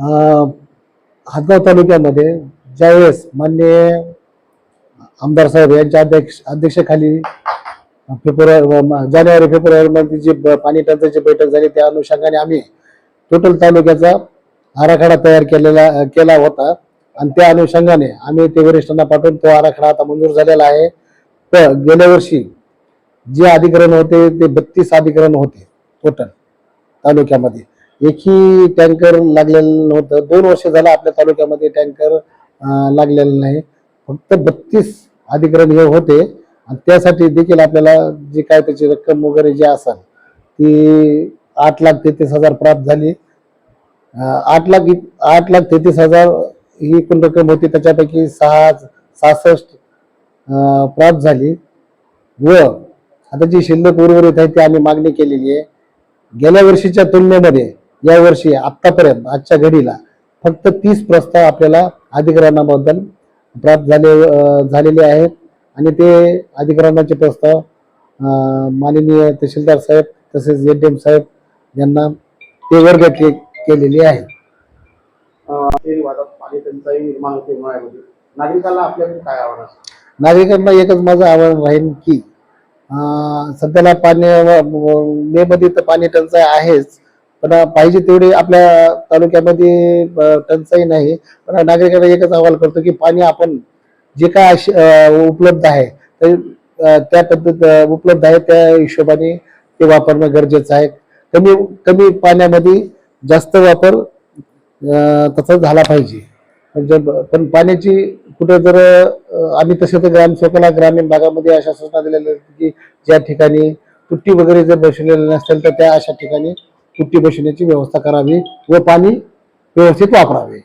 अं, हातगाव तालुक्यामध्ये ज्यावेळेस मान्य आमदार साहेब यांच्या अध्यक्ष अध्यक्षाखाली फेब्रुवारी जानेवारी फेब्रुवारीमध्ये जी पाणी टंचाईची बैठक झाली त्या अनुषंगाने आम्ही टोटल तालुक्याचा आराखडा तयार केलेला केला होता. आणि त्या अनुषंगाने आम्ही ते वरिष्ठांना पाठवून तो आराखडा आता मंजूर झालेला आहे. तर गेल्या वर्षी जे अधिकरण होते ते बत्तीस अधिकरण होते टोटल तालुक्यामध्ये. एकही टँकर लागलेलं नव्हतं. दोन वर्ष झालं आपल्या तालुक्यामध्ये टँकर लागलेलं नाही. फक्त बत्तीस अधिकरण हे होते. आणि त्यासाठी देखील आपल्याला जे काय त्याची रक्कम वगैरे जी असेल ती आठ लाख तेहतीस हजार प्राप्त झाली. आठ लाख इ- आठ लाख तेहतीस हजार ही एकूण रक्कम होती. त्याच्यापैकी सहा सहासष्ट प्राप्त झाली. व आता जी शिल्लक उर्वरित आहे ती आम्ही मागणी केलेली आहे. गेल्या वर्षीच्या तुलनेमध्ये या वर्षी आतापर्यंत आजच्या घडीला फक्त तीस प्रस्ताव आपल्याला अधिग्रहणाबद्दल प्राप्त झाले झालेले आहेत. आणि ते अधिग्रहणाचे प्रस्ताव माननीय तहसीलदार साहेब तसेच एड एम साहेब यांना ते वर्ग के केलेले उन्हाळ्यामध्ये नागरिकांना आपल्याकडे काय आव्हान नागरिकांना एकच माझं आवाहन राहील की सध्याला पाणी मे मध्ये तर पाणी टंचाई आहेच. पण पाहिजे तेवढी आपल्या तालुक्यामध्ये टंचाई नाही. पण नागरिकांना एकच अहवाल करतो की पाणी आपण जे काय उपलब्ध आहे ते त्या पद्धत उपलब्ध आहे त्या हिशोबाने ते वापरणं गरजेचं आहे. कमी कमी पाण्यामध्ये जास्त वापर तसाच तसा झाला पाहिजे. म्हणजे पण पाण्याची कुठं जर आम्ही तसे तर ग्राम स्वतःला ग्रामीण भागामध्ये अशा सूचना दिलेल्या की ज्या ठिकाणी तुट्टी वगैरे जर बसवलेल्या नसेल तर त्या अशा ठिकाणी तुट्टी बसण्याची व्यवस्था करावी व पाणी व्यवस्थित वापरावे.